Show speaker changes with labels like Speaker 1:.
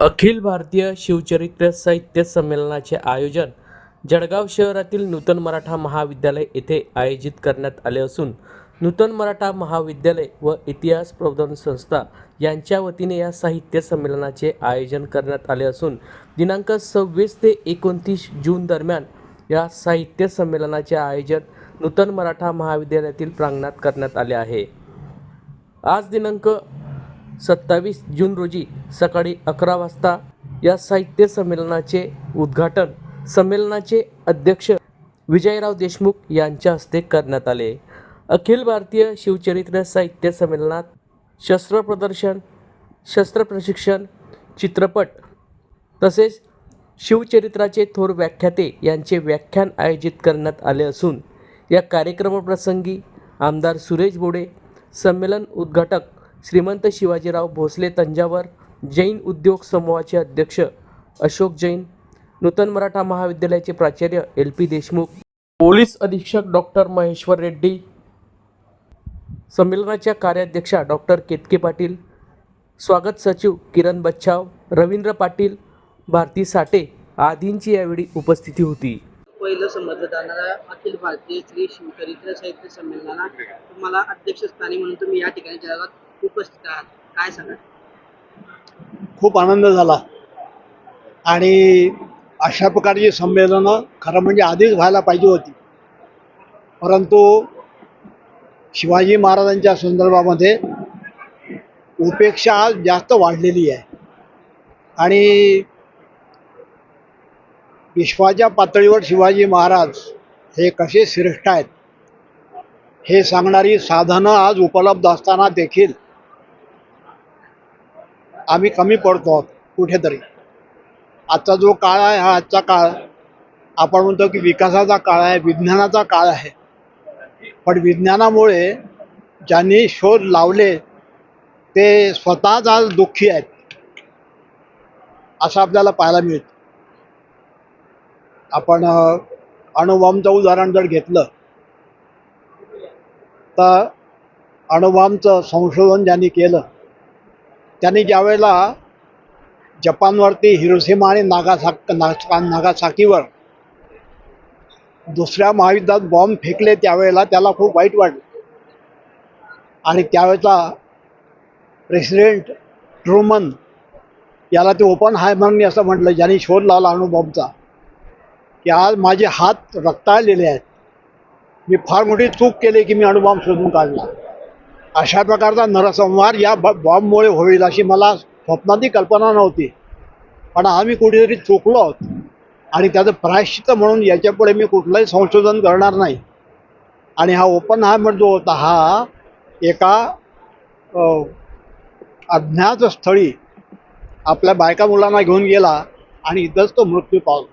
Speaker 1: अखिल भारतीय शिवचरित्र साहित्य संमेलनाचे आयोजन जळगाव शहरातील नूतन मराठा महाविद्यालय येथे आयोजित करण्यात आले असून नूतन मराठा महाविद्यालय व इतिहास प्रबोधन संस्था यांच्या वतीने या साहित्य संमेलनाचे आयोजन करण्यात आले असून दिनांक सव्वीस ते एकोणतीस जून दरम्यान या साहित्य संमेलनाचे आयोजन नूतन मराठा महाविद्यालयातील प्रांगणात करण्यात आले आहे. आज दिनांक सत्तावीस जून रोजी सकाळी अकरा वाजता या साहित्य संमेलनाचे उद्घाटन संमेलनाचे अध्यक्ष विजयराव देशमुख यांच्या हस्ते करण्यात आले. अखिल भारतीय शिवचरित्र साहित्य संमेलनात शस्त्र प्रदर्शन शस्त्र प्रशिक्षण चित्रपट तसेच शिवचरित्राचे थोर व्याख्याते यांचे व्याख्यान आयोजित करण्यात आले असून या कार्यक्रमाप्रसंगी आमदार सुरेश बोडे संमेलन उद्घाटक श्रीमंत शिवाजीराव भोसले तंजावर जैन उद्योग समूहाचे अध्यक्ष अशोक जैन नूतन मराठा महाविद्यालयाचे प्राचार्य एल पी देशमुख पोलीस अधीक्षक डॉक्टर महेश्वर रेड्डी संमेलनाच्या कार्याध्यक्षा डॉक्टर केतके पाटील स्वागत सचिव किरण बच्छाव रवींद्र पाटील भारती साठे आदींची यावेळी उपस्थिती होती.
Speaker 2: पहिलं समजलं जाणाऱ्या अखिल भारतीय श्री शिवचरित्र साहित्य संमेलनाला तुम्हाला अध्यक्षस्थानी म्हणून तुम्ही या ठिकाणी जगात उपस्थित आहात काय सांगा
Speaker 3: खूप आनंद झाला. आणि अशा प्रकारची संमेलनं खरं म्हणजे आधीच व्हायला पाहिजे होती. परंतु शिवाजी महाराजांच्या संदर्भामध्ये उपेक्षा आज जास्त वाढलेली आहे. आणि विश्वाच्या पातळीवर शिवाजी महाराज हे कसे श्रेष्ठ आहेत हे सांगणारी साधनं आज उपलब्ध असताना देखील आम्ही कमी पडतो आहोत कुठेतरी. आजचा जो काळ आहे हा आजचा काळ आपण म्हणतो की विकासाचा काळ आहे विज्ञानाचा काळ आहे. पण विज्ञानामुळे ज्यांनी शोध लावले ते स्वतःच आज दुःखी आहेत. असं आपल्याला पाहायला मिळतं. आपण अणुबॉम्बचं उदाहरण जर घेतलं तर अणुबॉम्बचं संशोधन ज्यांनी केलं त्यांनी ज्यावेळेला जपानवरती हिरोसीमा आणि नागासाक नागा नागासाकीवर दुसऱ्या महायुद्धात बॉम्ब फेकले त्यावेळेला त्याला खूप वाईट वाटलं. आणि त्यावेळेचा प्रेसिडेंट ट्रुमन याला ते ओपन हायमरनी असं म्हटलं ज्यांनी शोध लावला अणुबॉम्बचा की आज माझे हात रक्ताळलेले आहेत. मी फार मोठी चूक केली की मी अणुबॉम्ब शोधून काढला. अशा प्रकारचा नरसंहार या ब बॉम्बमुळे होईल अशी मला स्वप्नातही कल्पना नव्हती. पण आम्ही कुठेतरी चुकलो आहोत. आणि त्याचं प्रायश्चित्त म्हणून याच्यापुढे मी कुठलंही संशोधन करणार नाही. आणि हा ओपन हार्मर जो होता हा एका अज्ञात स्थळी आपल्या बायका मुलांना घेऊन गेला आणि इथंच तो मृत्यू पावला.